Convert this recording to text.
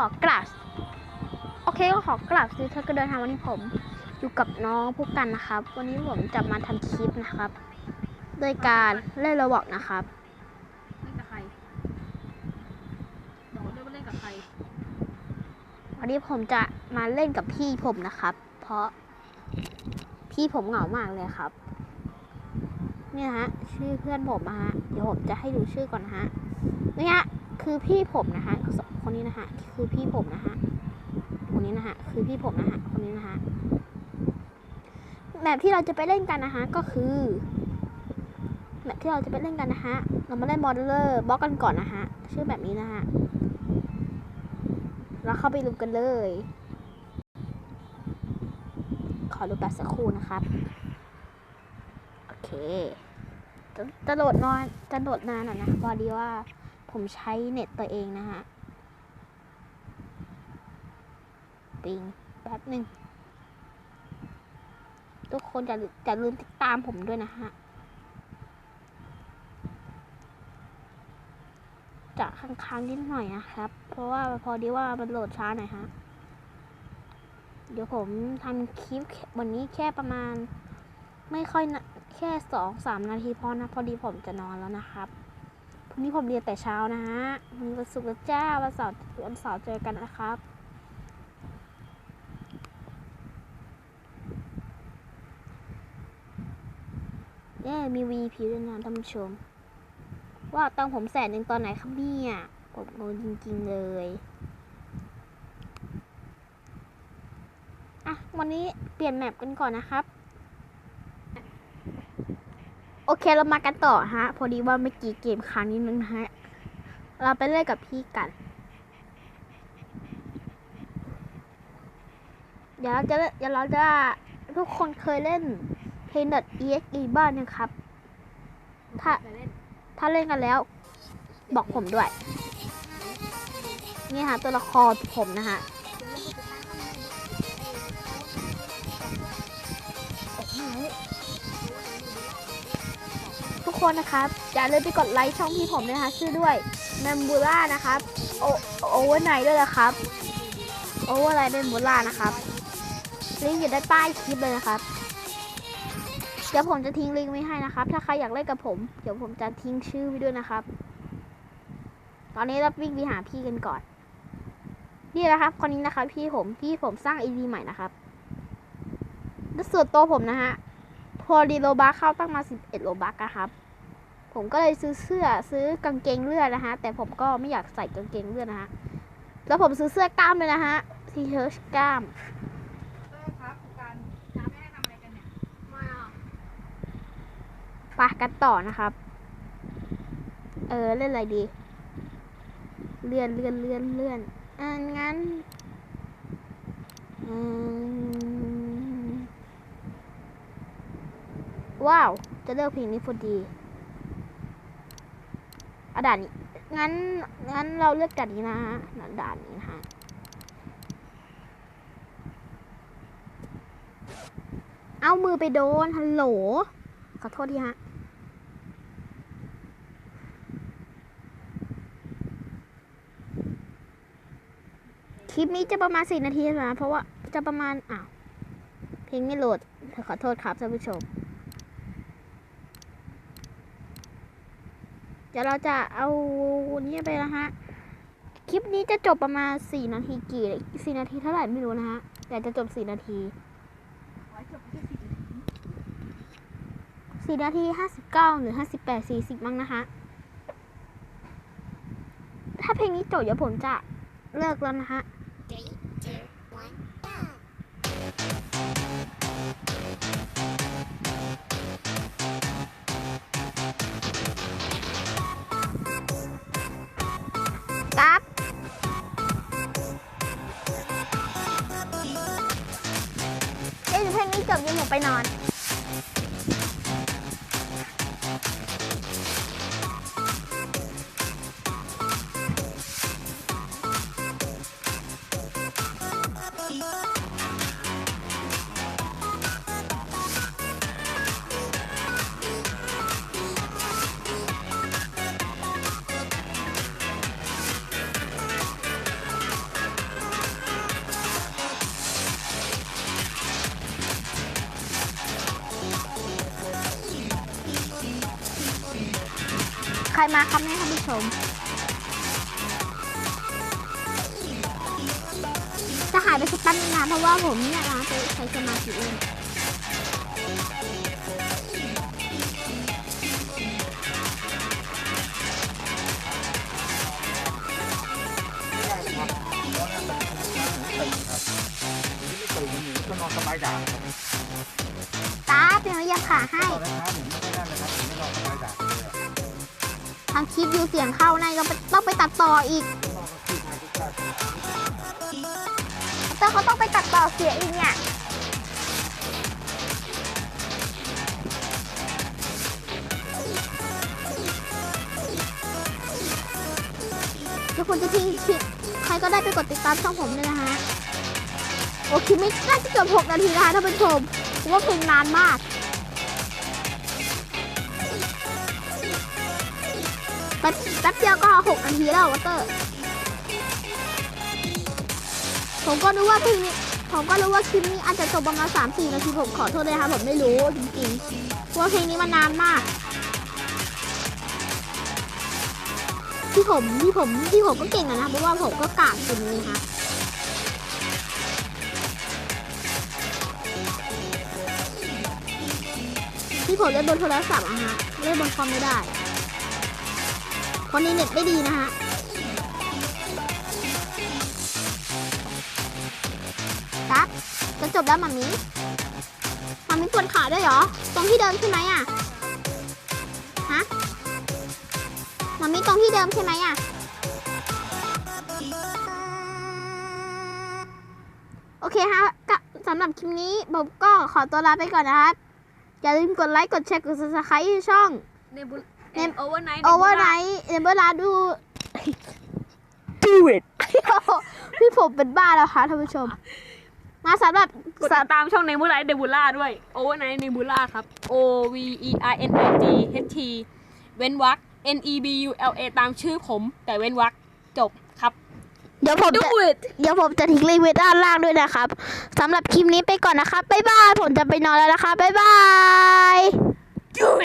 ขอกราบโอเคก็ขอกราบซื้อเธอก็เดินทางวันนี้ผมอยู่กับน้องผู้กันนะครับ วันนี้ผมจะมาทำคลิปนะครับ โดยการเล่นระบอกนะครับเล่นกับใครบอกด้วยว่าเล่นกับใครวันนี้ผมจะมาเล่นกับพี่ผมนะครับ เพราะพี่ผมเหงามากเลยครับ เนี่ยฮะ ชื่อเพื่อนผมนะฮะเดี๋ยวผมจะให้ดูชื่อก่อนนะฮะเนี่ยฮะ คือพี่ผมนะฮะคนนี้นะฮะคือพี่ผมนะฮะคนนี้นะฮะคือพี่ผมนะฮะคนนี้นะฮะแบบที่เราจะไปเล่นกันนะฮะก็คือแบบที่เราจะไปเล่นกันนะฮะเรามาเล่นบอลเลอร์บล็อกกันก่อนนะฮะชื่อแบบนี้นะฮะเราเข้าไปดูกันเลย ขอดูป๊บบสักครู่นะครับ โอเค จะจะโหลดนอนจะโหลดนานหน่อยนะพอดีว่า ผมใช้เน็ตตัวเองนะฮะ ปิงแป๊บหนึ่งทุกคนจะจะลืมติดตามผมด้วยนะฮะ จะค้างๆนิดหน่อยนะครับ เพราะว่าพอดีว่ามันโหลดช้าหน่อยฮะ เดี๋ยวผมทำคลิปวันนี้แค่ประมาณ ไม่ค่อยนะแค่สองสามนาทีพอนะ พอดีผมจะนอนแล้วนะครับ พรุ่งนี้ผมเรียนแต่เช้านะฮะวันศุกร์แล้วจ้าวันเสาร์วันเสาร์เจอกันนะครับเย้มี VP ด้วยนะท่านผู้ชม ว่าตังผมแสนหนึ่งตอนไหนครับเนี่ยผมงงจริง ๆ เลย อะ วันนี้เปลี่ยนแมปกันก่อนนะครับ โอเคเรามากันต่อฮะ พอดีว่าเมื่อกี้เกมค้างนิดนึงฮะ เราไปเล่นกับพี่กัน เดี๋ยวเราจะเดี๋ยวเราจะทุกคนเคยเล่น p a y n e exe บ้างนะครับ ถ้าถ้าเล่นกันแล้ว บอกผมด้วย นี่ฮะตัวละครผมนะฮะทุ กคนนะครับอย่าลืมไปกดไลค์ช่องพี่ผมด้วยนะคะชื่อด้วยแมมบูล่านะครับโอโอเวอร์ไนด้วยนะครับโอเวอร์ไนเป็นบูล่านะครับลิงก์อยู่ด้านใต้คลิปเลยนะครับเดี๋ยวผมจะทิ้งลิงก์ไว้ให้นะครับ ถ้าใครอยากเล่นกับผม เดี๋ยวผมจะทิ้งชื่อไว้ด้วยนะครับ ตอนนี้เราวิ่งไปหาพี่กันก่อน นี่นะครับ คนนี้นะครับ พี่ผมพี่ผมสร้างไอดีใหม่นะครับแล้วส่วนตัวผมนะฮะพอดีโลบักเข้าตั้งมา 11 โลบักอะครับ ผมก็เลยซื้อเสื้อซื้อกางเกงเลือดนะฮะ แต่ผมก็ไม่อยากใส่กางเกงเลือดนะฮะ แล้วผมซื้อเสื้อกล้ามเลยนะฮะทีเชิร์ตกล้ามเออครับการน้ำไม่ได้ทำอะไรกันเนี่ยมาปะกันต่อนะครับ เออเล่นอะไรดี เลื่อนเลื่อนเลื่อนเลื่อนอ่างั้นอืมว้าว จะเลือกเพลงนี้พอดีอะ ด่านนี้งั้นงั้นเราเลือกด่านนี้นะฮะด่านนี้นะฮะเอามือไปโดนฮัลโหลขอโทษทีฮะคลิปนี้จะประมาณสี่นาทีนะเพราะว่าจะประมาณอ้าวเพลงไม่โหลดขอโทษครับท่านผู้ชม ดี๋ยวเราจะเอาเนี้ไปนะฮะ คลิปนี้จะจบประมาณสี่นาทีกี่สี่นาทีเท่าไหร่ไม่รู้นะฮะ แต่จะจบสี่นาทีขอให้จบแค่สิบนาทีสี่นาทีห้าสิบเก้าหรือห้าสิบแปดสี่สิบมั้งนะคะ ถ้าเพลงนี้จบเดี๋ยวผมจะเลิกแล้วนะคะ ล่นเพลงหนูไปนอน ใครมาครับเนี่ยท่านผู้ชม จะหายไปสักแป๊บนึงนะเพราะว่าผมเนี่ยนะไปใช้สมาธิเล่นก็นอนสบายด่าครับตาเป็นวิทยาขาให้ ทำคลิปอยู่เสียงเข้าในก็ต้องไปตัดต่ออีกแต่เขาต้องไปตัดต่อเสียอีกเนี่ยทุกคนจะทิ้งคลิปใครก็ได้ไปกดติดตามช่องผมด้วยนะฮะโอ้คลิปไม่น่าจะเกือบ6นาทีนะคะท่านผู้ชมผมว่าเพลงนานมาก ป๊บแป๊บเดียวก็6นาทีแล้ววัตเตอร์ ผมก็รู้ว่าเพลงนี้ผมก็รู้ว่าคลิปนี้อาจจะจบประมาณ3 4นาทีผมขอโทษด้วยนะคะผมไม่รู้จริงๆเพราะว่าเพลงนี้มันนานมาก ที่ผมที่ผมที่ผมก็เก่งอะนะเพราะว่าผมก็กากอยู่เลยค่ะที่ผมเล่นบนโทรศัพท์อะฮะเล่นบนคอมไม่ได้ เพราะนี้เน็ตไม่ดีนะฮะครับจะจบแล้วมามีมามีปวดขาด้วยเหรอ ตรงที่เดิมใช่ไหมอะ ฮะมามีตรงที่เดิมใช่ไหมอะ โอเคฮะสำหรับคลิปนี้ผมก็ขอตัวลาไปก่อนนะครับ อย่าลืมกดไลค์ กดแชร์ กด subscribe ช่อง ในบุในโอเวอร์ไนท์ Overnight เอเบอร์ลาดู Do it พี่ผมเป็นบ้าแล้วค่ะท่านผู้ชม มาสำหรับกดติดตามช่องในบูไลท์เดบูล่าด้วยโอเวอร์ไนท์ในบูล่าครับ O V E I N I G H T เว้นวรรค N E B U L A ตามชื่อผม แต่เว้นวรรคจบครับ เดี๋ยวผมจะ Do it เดี๋ยวผมจะทิ้งลิงก์ไว้ด้านล่างด้วยนะครับสำหรับคลิปนี้ไปก่อนนะครับบ๊ายบายผมจะไปนอนแล้วนะครับบ๊ายบาย Do it